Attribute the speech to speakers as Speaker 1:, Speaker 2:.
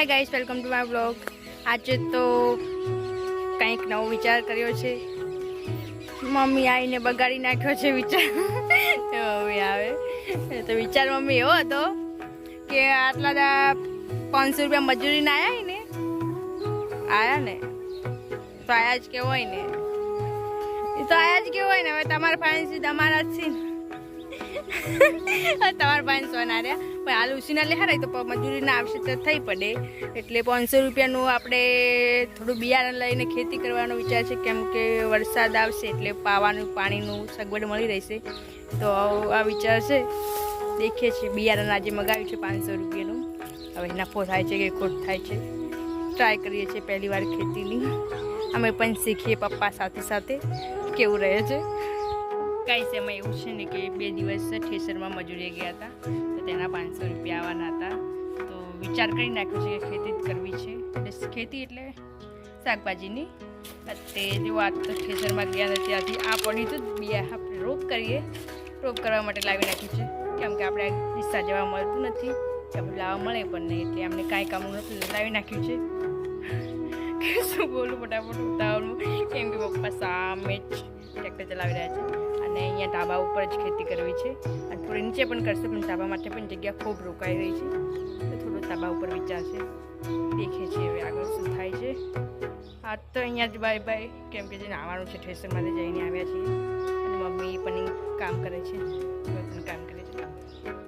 Speaker 1: Hi guys welcome to my blog આજે તો કંઈક નવો વિચાર કર્યો છે. મમ્મી આવીને બગાડી નાખ્યો છે વિચાર. મમ્મી આવે. તો વિચાર મમ્મી એવો હતો કે આટલા દા પાંચસો રૂપિયા મજૂરીને આવ્યા ને? આવ્યા ને? તો આયા જ કેવો હોય ને. એ તો આયા જ કેવો હોય ને. હવે તમારા ફાઇન્સ તમારા જ છે ને. તમારા પાંચસો ના રહ્યા. પણ હાલ ઉસીના લે હારાય તો મજૂરી મજૂરીના આવશે તો થઈ પડે. એટલે પાંચસો રૂપિયાનું આપણે થોડું બિયારણ લઈને ખેતી કરવાનો વિચાર છે. કેમ કે વરસાદ આવશે એટલે પાવાનું, પાણીનું સગવડ મળી રહેશે. તો આ વિચાર છે. દેખીએ છીએ. બિયારણ આજે મગાવ્યું છે પાંચસો રૂપિયાનું. હવે નફો થાય છે કે ખોટ થાય છે. ટ્રાય કરીએ છીએ પહેલી વાર ખેતીની. અમે પણ શીખીએ પપ્પા સાથે સાથે કેવું રહે છે. કાંઈ એમાં એવું છે ને કે બે દિવસ ઠેસરમાં મજૂરીએ ગયા હતા, તો તેના પાંચસો રૂપિયા આવવાના હતા. તો વિચાર કરી નાખ્યો છે કે ખેતી જ કરવી છે. એટલે ખેતી એટલે શાકભાજીની. તે જો આ તો ઠેસરમાં ગયા હતા ત્યાંથી આ પડી તો બિયા આપણે રોપ કરીએ. રોપ કરવા માટે લાવી નાખ્યું છે. કેમ કે આપણે હિસ્સા જવા મળતું નથી. આપણે લાવવા મળે પણ નહીં. એટલે અમને કાંઈ કામ નથી લાવી નાખ્યું છે. શું બોલું, ફટાફટ ઉતાવળું. કેમ કે પપ્પા સામે જ ટ્રેક્ટર ચલાવી રહ્યા છે. અહીંયા ધાબા ઉપર જ ખેતી કરવી છે. અને થોડી નીચે પણ કરશે, પણ ધાબા માટે પણ જગ્યા ખૂબ રોકાઈ રહી છે. તો થોડું ધાબા ઉપર વિચાર છે દેખે છે હવે આગળ શું થાય છે. આ તો અહીંયા જ બાય બાય કેમ કે જે નાવાનું છે, ઠેસરમાંથી જઈને આવ્યા છીએ. અને મમ્મી પણ કામ કરે છે. કામ કરીએ